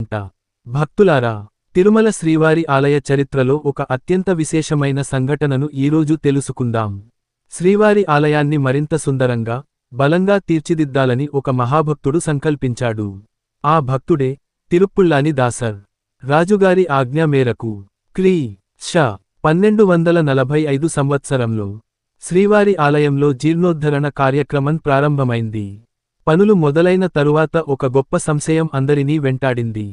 అంట. భక్తులారా తిరుమల శ్రీవారి ఆలయ చరిత్రలో ఒక అత్యంత విశేషమైన సంఘటనను ఈరోజు తెలుసుకుందాం. శ్రీవారి ఆలయాన్ని మరింత సుందరంగా బలంగా తీర్చిదిద్దాలని ఒక మహాభక్తుడు సంకల్పించాడు. ఆ భక్తుడే తిరుప్పుళ్ళాని దాసర్. రాజుగారి ఆజ్ఞ మేరకు క్రీ. ష. పన్నెండు వందల నలభై ఐదు సంవత్సరంలో శ్రీవారి ఆలయంలో జీర్ణోద్ధరణ కార్యక్రమం ప్రారంభమైంది. పనులు మొదలైన తరువాత ఒక గొప్ప సంశయం అందరినీ వెంటాడింది.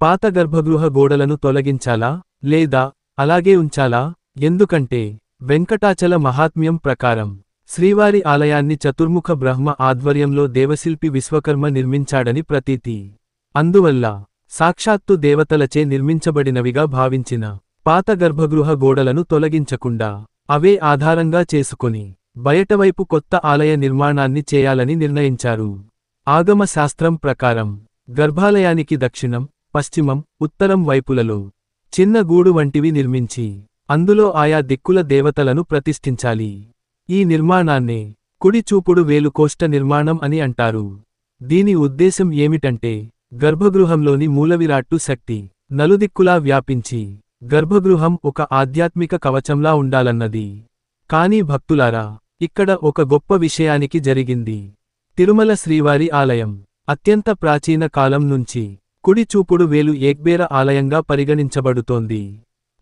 పాత గర్భగృహ గోడలను తొలగించాలా? లేదా అలాగే ఉంచాలా? ఎందుకంటే వెంకటాచల మహాత్మ్యం ప్రకారం శ్రీవారి ఆలయాన్ని చతుర్ముఖ బ్రహ్మ ఆధ్వర్యంలో దేవశిల్పి విశ్వకర్మ నిర్మించాడని ప్రతీతి. అందువల్ల సాక్షాత్తు దేవతలచే నిర్మించబడినవిగా భావించిన పాత గర్భగృహ గోడలను తొలగించకుండా అవే ఆధారంగా చేసుకుని బయటవైపు కొత్త ఆలయ నిర్మాణాన్ని చేయాలని నిర్ణయించారు. ఆగమ శాస్త్రం ప్రకారం గర్భాలయానికి దక్షిణం పశ్చిమం ఉత్తరం వైపులలో చిన్న గూడు వంటివి నిర్మించి అందులో ఆయా దిక్కుల దేవతలను ప్రతిష్ఠించాలి. ఈ నిర్మాణాన్నే కుడి చూపుడు నిర్మాణం అని అంటారు. దీని ఉద్దేశం ఏమిటంటే గర్భగృహంలోని మూలవిరాట్టు శక్తి నలుదిక్కులా వ్యాపించి గర్భగృహం ఒక ఆధ్యాత్మిక కవచంలా ఉండాలన్నది. కానీ భక్తులారా ఇక్కడ ఒక గొప్ప విషయానికి జరిగింది. తిరుమల శ్రీవారి ఆలయం. అత్యంత ప్రాచీన కాలం నుంచి కుడి చూపుడు వేలు ఏక్బేర ఆలయంగా పరిగణించబడుతోంది.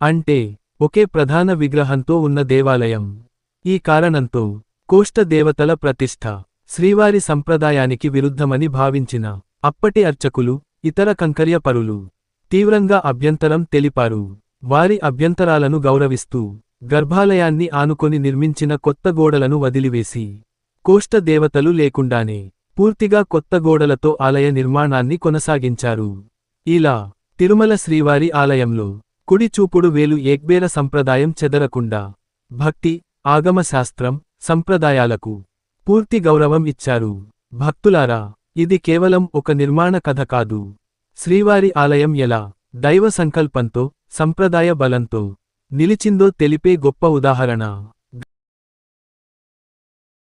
అంటే ఒకే ప్రధాన విగ్రహంతో ఉన్న దేవాలయం. ఈ కారణంతో కోష్ట దేవతల ప్రతిష్ఠ శ్రీవారి సంప్రదాయానికి విరుద్ధమని భావించిన అప్పటి అర్చకులు ఇతర కంకర్య పరులు తీవ్రంగా అభ్యంతరం తెలిపారు. వారి అభ్యంతరాలను గౌరవిస్తూ గర్భాలయాన్ని ఆనుకొని నిర్మించిన కొత్త గోడలను వదిలివేసి కోష్ట దేవతలు లేకుండానే పూర్తిగా కొత్త గోడలతో ఆలయ నిర్మాణాన్ని కొనసాగించారు. ఇలా తిరుమల శ్రీవారి ఆలయంలో కుడి చూపుడు వేలు ఏక్బేర సంప్రదాయం చెదరకుండా భక్తి ఆగమశాస్త్రం సంప్రదాయాలకు పూర్తి గౌరవం ఇచ్చారు. భక్తులారా ఇది కేవలం ఒక నిర్మాణ కథ కాదు. శ్రీవారి ఆలయం ఎలా దైవ సంకల్పంతో సంప్రదాయ బలంతో నిలిచిందో తెలిపే గొప్ప ఉదాహరణ.